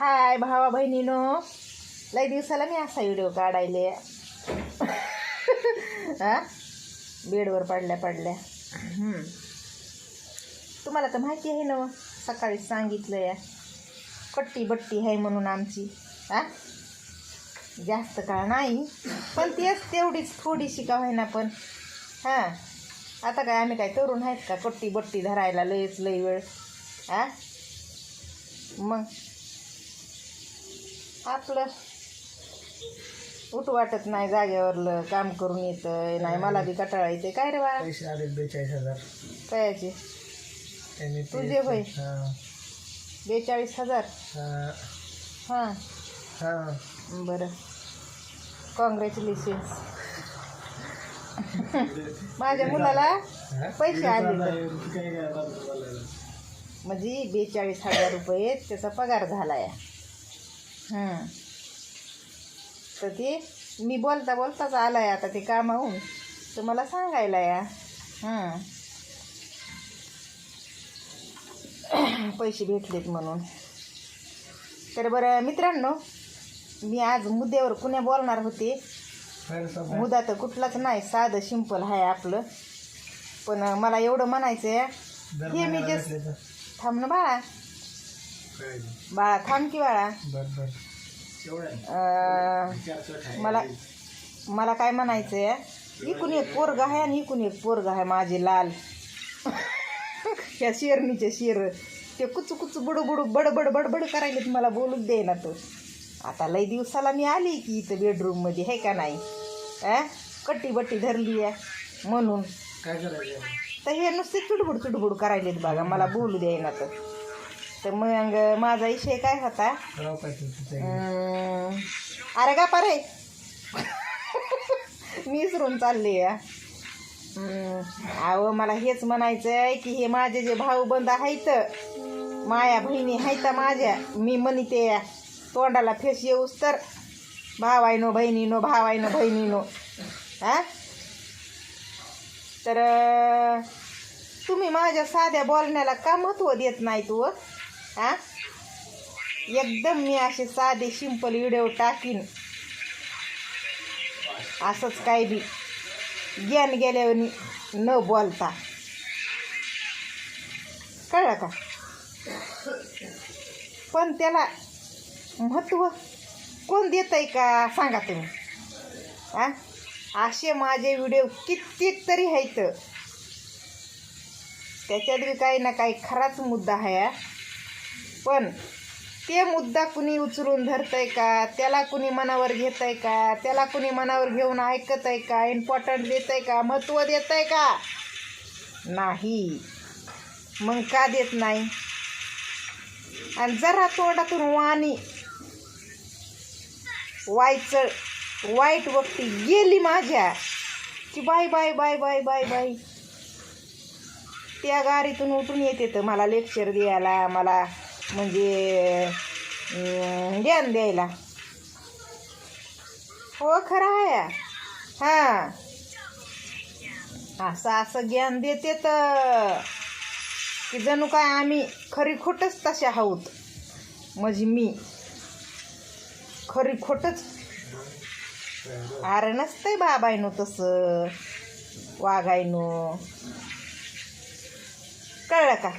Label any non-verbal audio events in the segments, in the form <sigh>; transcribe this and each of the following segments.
हाय भावा बहिणीनो. लय दिवसाला मी असा व्हिडिओ काढायले. हां? बेडवर पडल्या पडल्या. तुम्हाला तर माहिती आहे ना सकाळी सांगितलं या कट्टी बट्टी आहे म्हणून आमची. हा? जास्त काळ नाही. पण तेच तेवढीच थोडीशी का व्हायना पण. हां? आता काय आम्ही काय तरुण आहेत का? कट्टी बट्टी धरायला लयच लय वेळ. हा? मग? आपलं उठ वाटत नाही जागेवरलं काम करून येतं नाही मला बी कटाळा येते काय रे पैसे आले बेचाळीस हजार. कयाचे? त्यांनी ते- तुझे होय? हा. बेचाळीस हजार? हा. हां. हा. बरं. कॉंग्रॅच्युलेशन्स माझ्या मुलाला हा? पैसे आले तर. तू काय काय आता बोलायला? म्हणजे बेचाळीस हजार रुपये त्याचा पगार झाला या हं. तर ते मी बोलता बोलताच आला आहे आता ते कामाहून तर मला सांगायला या हं. पैसे भेटलेत म्हणून तर बरं मित्रांनो मी आज मुद्द्यावर कुण्या बोलणार होते. मुद्दा तर कुठलाच नाही साधं सिंपल आहे आपलं पण मला एवढं म्हणायचं आहे हे मी तर. थांब ना बाळा. बाळा थांब की बाळा. बर बर. अं, मला मला काय म्हणायचं आहे इकून एक पोरग आहे आणि इकून एक पोरग आहे माझे लाल. <laughs> ह्या शेरणीचे शेर. ते कुचू कुचू बुडू बुडू बडबड बडबड करायलेत मला बोलूच दे ना तो. आता लई दिवसाला मी आली की इथं बेडरूममध्ये हे का नाही? अ? कट्टी बट्टी धरली आहे म्हणून. काय करायचं तर हे नुसते चुडबुड चुडबुड करायलेत बघा मला बोलू द्याय ना तर तर मग माझा विषय काय होता? अरे का परे मी विसरून चालले या हं, अहो मला हेच म्हणायचं आहे की हे माझे जे भाऊ बंद आहेत माया बहिणी आहेत माझ्या मी म्हणते या तोंडाला फेस येऊस तर भावायनो बहिणीनो भावायनो बहिणीनो. हा? तर तुम्ही माझ्या साध्या बोलण्याला का महत्त्व देत नाही तू हा? एकदम मी असे साधे सिंपल व्हिडिओ टाकीन. असंच काय बी. ज्ञान गेल्यावर न बोलता. कळलं का? पण त्याला महत्त्व कोण देत आहे का सांगा तुम्ही? हा? असे माझे व्हिडिओ कित्येक तरी आहेत. त्याच्यात बी काही ना काही खराच मुद्दा आहे पण ते मुद्दा कुणी उचलून धरतंय का? त्याला कुणी मनावर घेत आहे का? त्याला कुणी मनावर घेऊन ऐकत आहे का? इम्पॉर्टंट देत आहे का? महत्त्व देत आहे का? नाही. मग का देत नाही? आणि जरा तोंडातून वाणी वाईचळ वाईट वक्ती गेली माझ्या. की bye bye bye bye bye bye त्या गाडीतून उठून येते तर मला लेक्चर द्यायला मला म्हणजे अं, ज्ञान द्यायला. हो खरं आहे. हां. असं असं ज्ञान देते तर की जणू काय आम्ही खरी खोटच तसे आहोत. म्हणजे मी. खरी खोटच. अरे नसतंय बाबायनो तसं. वागायनो कळलं का?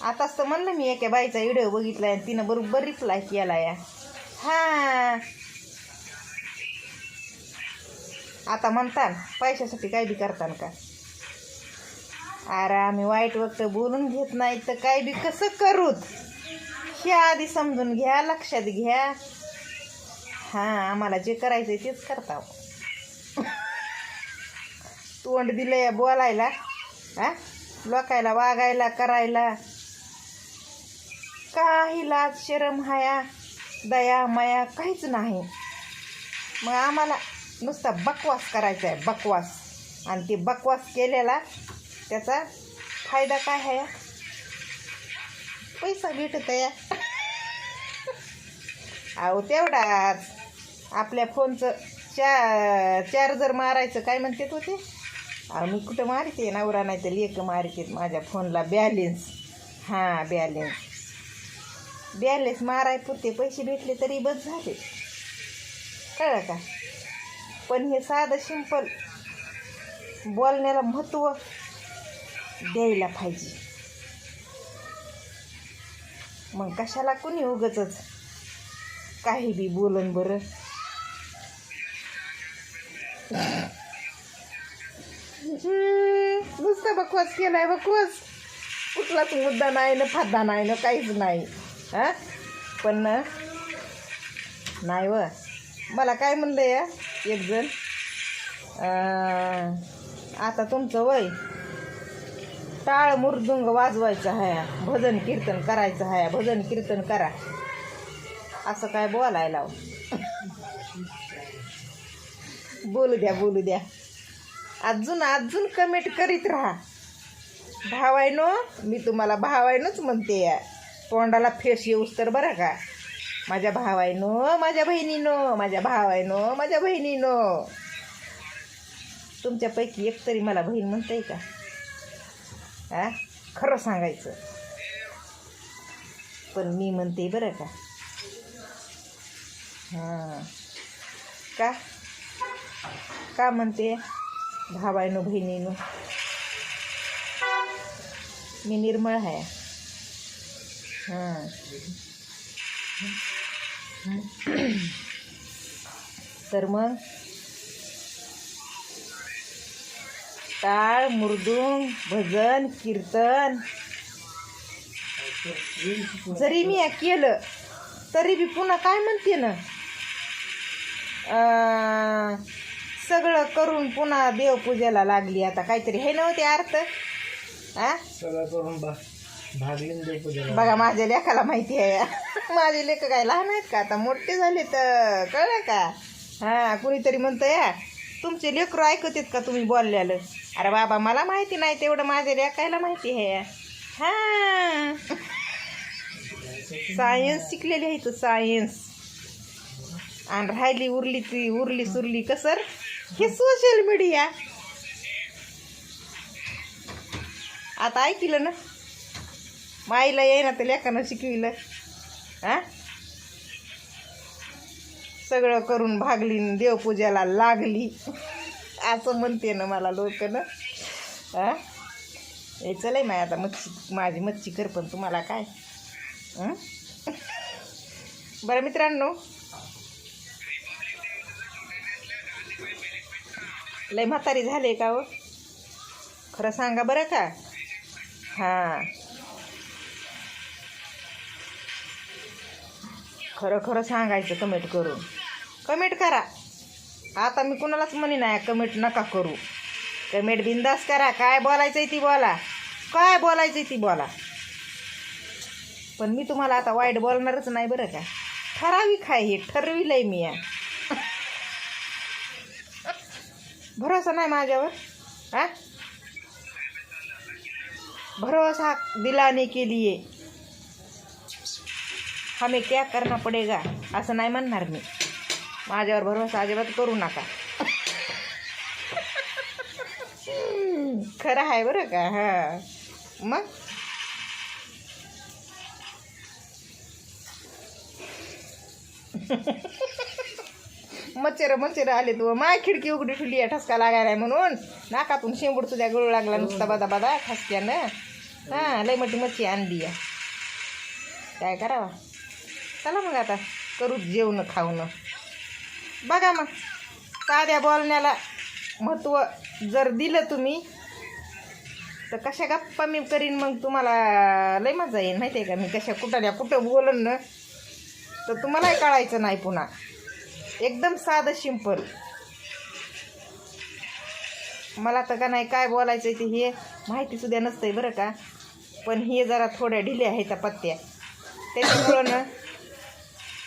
आताच तर म्हणलं मी एका बाईचा व्हिडिओ बघितला आणि तिनं बरोबर रिप्लाय केला या हां. आता म्हणतात पैशासाठी काय बी करतान का? अरे आम्ही वाईट वक्त बोलून घेत नाही तर काय बी कसं करूत हे आधी समजून घ्या लक्षात घ्या. हां आम्हाला जे करायचं आहे तेच करता. तोंड दिलं या बोलायला हा? लोकायला वागायला करायला. काही लाज शरम हाया दया माया काहीच नाही. मग आम्हाला नुसता बकवास करायचा आहे बकवास. आणि ते बकवास केलेला त्याचा फायदा काय आहे पैसा भेटत आहे. अहो तेवढाच. आपल्या फोनचं चा चार्जर मारायचं काय म्हणतात होते अहो मी कुठं मारते नवरा नाही तर लेक मारते माझ्या फोनला बॅलेन्स. हां बॅलेन्स. बॅलेन्स माराय पुरते पैसे भेटले तरी बस झाले. कळलं का? पण हे साधं सिंपल बोलण्याला महत्त्व द्यायला पाहिजे. मग कशाला कुणी उगच काही बी बोलन बरं? हम्म, नुसतं बकवास केलाय बकवास. कुठलाच मुद्दा नाही ना फादा नाही ना काहीच नाही. हा? पण ना नाही व. मला काय म्हणलं या? एकजण आता तुमचं वय. टाळ मृदुंग वाजवायचं आहे भजन कीर्तन करायचं आहे भजन कीर्तन करा. असं काय बोलायला हो? बोलू द्या बोलू द्या. अजून अजून कमेंट करीत राहा. भावायनो मी तुम्हाला भावायनोच म्हणते या. तोंडाला फेस येऊस तर बरं का. माझ्या भावायनो माझ्या बहिणीनो माझ्या भावायनो माझ्या बहिणीनो. तुमच्यापैकी एक तरी मला बहीण म्हणते का? आ? खरं सांगायचं. पण मी म्हणते बरं का? हां. का? का म्हणते? भावायनो बहिणीनो. मी निर्मळ आहे. हां <coughs> तर मग टाळ मृदुंग भजन कीर्तन. जरी मी केलं तरी बी पुन्हा काय म्हणते ना? सगळं करून पुन्हा देवपूजेला लागली आता. काहीतरी हे नव्हते अर्थ? आ? सगळं करून बस. बघा माझ्या लेखाला माहिती आहे. <laughs> माझे लेख काय लहान आहेत का आता? मोठे झाले तर कळलं का? हां कुणीतरी म्हणतं या तुमचे लेकरं आहेत का तुम्ही बोलल्यालं? अरे बाबा मला माहिती नाही. तेवढं माझ्या लेखायला माहिती आहे. हां. सायन्स शिकलेली आहे तू सायन्स आणि राहिली उरली ती उरली सुरली कसर. हे सोशल मीडिया आता ऐकलं ना? माईला येईना तर लेखानं शिकविलं. हा? सगळं करून भागली देवपूजेला देवपूजाला लागली. असं म्हणते ना मला लोक ना. हा? हे चलय माय आता मच्छी माझी मच्छी कर पण तुम्हाला काय? बरं मित्रांनो. लय म्हातारी झाले का हो? खरं सांगा बरं का? हां. खरं खरं सांगायचं कमेंट करून. कमेंट करा. आता मी कुणालाच म्हणी नाही कमेंट नका करू. कमेंट बिंदास करा. काय बोलायचं ती बोला. काय बोलायचं ती बोला. पण मी तुम्हाला आता वाईट बोलणारच नाही बरं का. ठराविक आहे हे ठरविलंय मी या. भरोसा नाही माझ्यावर? हा? भरोसा दिलाने के लिए. हमें क्या करना पडेगा असं नाही म्हणणार मी. माझ्यावर भरोसा अजिबात करू नका. खरं आहे बरं का? हां. मग? मच्छर मच्छर आले तू. माय खिडकी उघडी ठेवली आहे ठसका लागायला म्हणून. नाकातून शेंबूड तुझ्या गळू लागला नुसता बदा बदा ठसक्यानं. हां लय मोठी मच्छी आणली आहे. काय करावं? चला मग आता. करू जेवणं खाऊन बघा मग. साध्या बोलण्याला महत्त्व जर दिलं तुम्ही तर कशा गप्पा मी करीन मग तुम्हाला. लय मजा येईल माहिती आहे का? मी कशा कुठल्या कुठं बोलन ना तर तुम्हालाही कळायचं नाही पुन्हा. एकदम साधं सिंपल. मला तर का नाही काय बोलायचं ते हे माहितीसुद्धा नसतंय बरं का. पण हे जरा थोड्या ढिल्या आहेत त्या पत्त्या. त्याच्यामुळं ना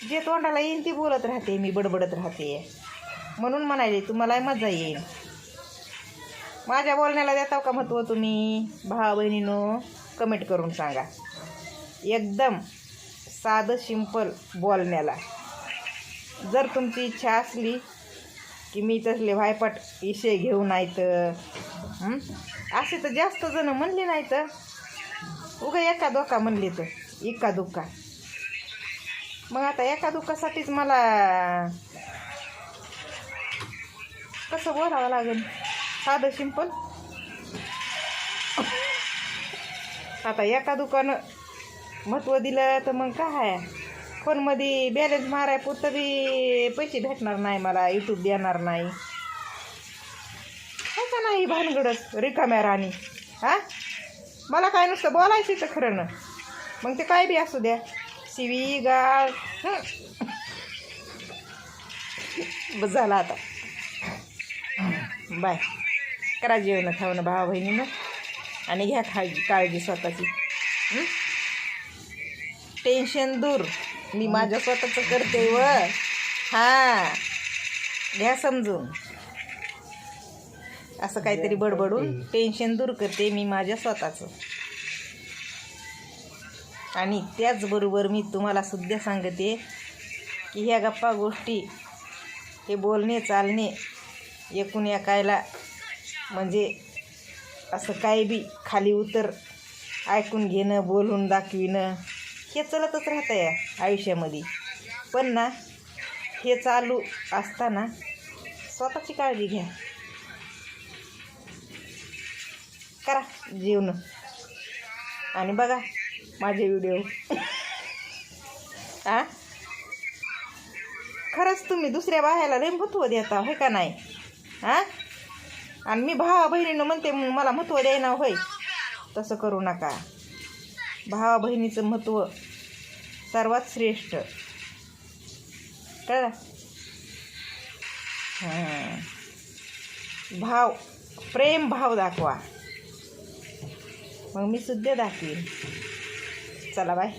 जे तोंडाला येईल ती बोलत राहते मी बडबडत राहते. म्हणून म्हणाले तुम्हालाही मजा येईल. माझ्या बोलण्याला देताव का महत्त्व तुम्ही? भावा बहिणीनो कमेंट करून सांगा. एकदम साधं सिंपल बोलण्याला. जर तुमची इच्छा असली की मी तसले व्हायपट विषय घेऊ नाही तर असे तर जास्त जण म्हणले नाही तर उगा एका दोका म्हणले तर एका दुका मग आता एका दुःखासाठीच मला कसं बोलावं लागेल? साधं सिंपल. आता एका दुकानं महत्त्व दिलं तर मग काय? आहे फोनमध्ये बॅलन्स माराय पुरतं बी पैसे भेटणार नाही मला यूट्यूब देणार नाही. काय का नाही भानगडच रिकाम्या राणी? हा? मला काय नुसतं बोलायचं तर खरं ना. मग ते काय बी असू द्या. शिवी गाळ. बस झालं आता. बाय. करा जेवण खावणं भावा बहिणीनं. आणि घ्या काळजी काळजी स्वतःची? टेन्शन दूर. मी माझ्या स्वतःचं करते व. हां. घ्या समजून. असं काहीतरी बडबडून टेन्शन दूर करते मी माझ्या स्वतःचं. आणि त्याचबरोबर मी तुम्हाला सुद्धा सांगते की ह्या गप्पा गोष्टी हे बोलणे चालणे एकूण ऐकायला म्हणजे असं काही बी खाली उतर ऐकून घेणं बोलून दाखविणं हे चलतच राहतं या आयुष्यामध्ये. पण ना हे चालू असताना स्वतःची काळजी घ्या. करा जेवण. आणि बघा माझे व्हिडिओ आ? खरंच तुम्ही दुसऱ्या बाह्याला लय महत्त्व देता होय का नाही? हां आणि मी भावा बहिणीनं म्हणते मला महत्त्व द्यायना होय. तसं करू नका. भावा बहिणीचं महत्त्व सर्वात श्रेष्ठ. कळलं? हां. भाव प्रेम भाव दाखवा. मग मी सुद्धा दाखवीन. चला बाय